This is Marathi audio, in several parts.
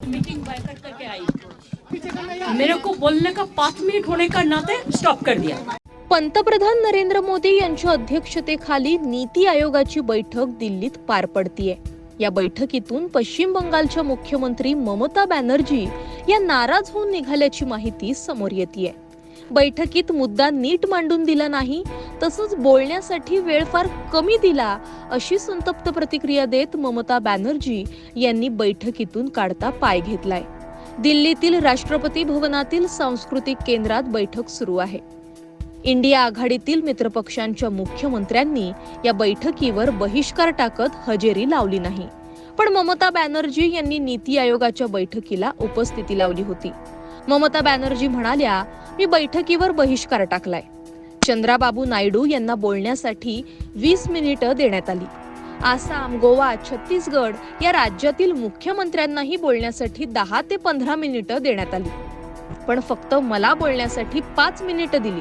मीटिंग बायकट करके आई। मेरे को बोलने का पाँच मिनट होने का नाते स्टॉप कर दिया। पंतप्रधान नरेंद्र मोदी यांच्या अध्यक्षतेखाली नीती आयोगाची बैठक दिल्लीत पार पडतीये. या बैठकीतून पश्चिम बंगालच्या मुख्यमंत्री ममता बॅनर्जी या नाराज होऊन निघाल्याची माहिती समोर येते बैठकीत मुद्दा नीट मांडून दिला नाही तसंच बोलण्यासाठी वेळ फार कमी दिला अशी संतप्त प्रतिक्रिया देत ममता बॅनर्जी यांनी बैठकीतून काढता पाय घेतलाय. दिल्लीतील राष्ट्रपती भवनातील सांस्कृतिक केंद्रात बैठक सुरू आहे. इंडिया आघाडीतील मित्रपक्षांच्या मुख्यमंत्र्यांनी या बैठकीवर बहिष्कार टाकत हजेरी लावली नाही. पण ममता बॅनर्जी यांनी नीती आयोगाच्या बैठकीला उपस्थिती लावली होती. ममता बॅनर्जी म्हणाल्या मी बैठकीवर बहिष्कार टाकलाय. चंद्राबाबू नायडू यांना बोलण्यासाठी वीस मिनिटं देण्यात आली. आसाम गोवा छत्तीसगड या राज्यातील मुख्यमंत्र्यांनाही बोलण्यासाठी दहा ते पंधरा मिनिटं देण्यात आली. पण फक्त मला बोलण्यासाठी पाच मिनिटं दिली.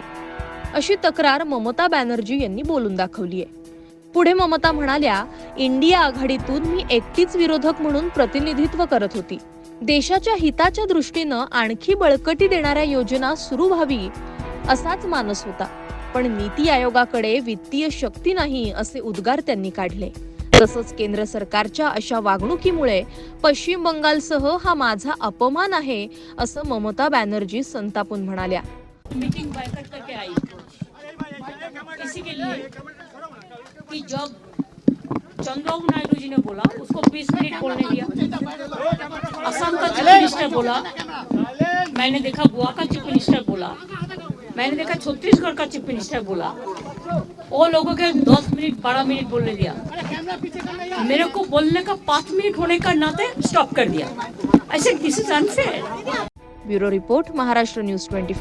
अशी तक्रार ममता बॅनर्जी यांनी बोलून दाखवली आहे पुढे ममता म्हणाल्या इंडिया आघाडीतून मी एकटीच विरोधक म्हणून प्रतिनिधित्व करत होती. देशाच्या हिताच्या दृष्टीनं आणखी बळकटी देणाऱ्या योजना सुरू व्हावी असाच मानस होता. पण नीती आयोगाकडे वित्तीय शक्ती नाही असे उद्गार त्यांनी काढले. तसंच केंद्र सरकारच्या अशा वागणुकीमुळे पश्चिम बंगालसह हा माझा अपमान आहे असं ममता बॅनर्जी संतापून म्हणाल्या. मीटिंग बायकट करके आई. इसी के लिए कि जब चंद्रबाबू नायडू जी ने बोला उसको 20 मिनट बोलने दिया. असम का चीफ मिनिस्टर बोला. मैंने देखा गोवा का चीफ मिनिस्टर बोला. मैंने देखा छत्तीसगढ़ का चीफ मिनिस्टर बोला। वो लोगों के 10 मिनट 12 मिनट बोलने दिया। मेरे को बोलने का पाँच मिनट होने का नाते स्टॉप कर दिया। ऐसे किसी bureau report, Maharashtra news twenty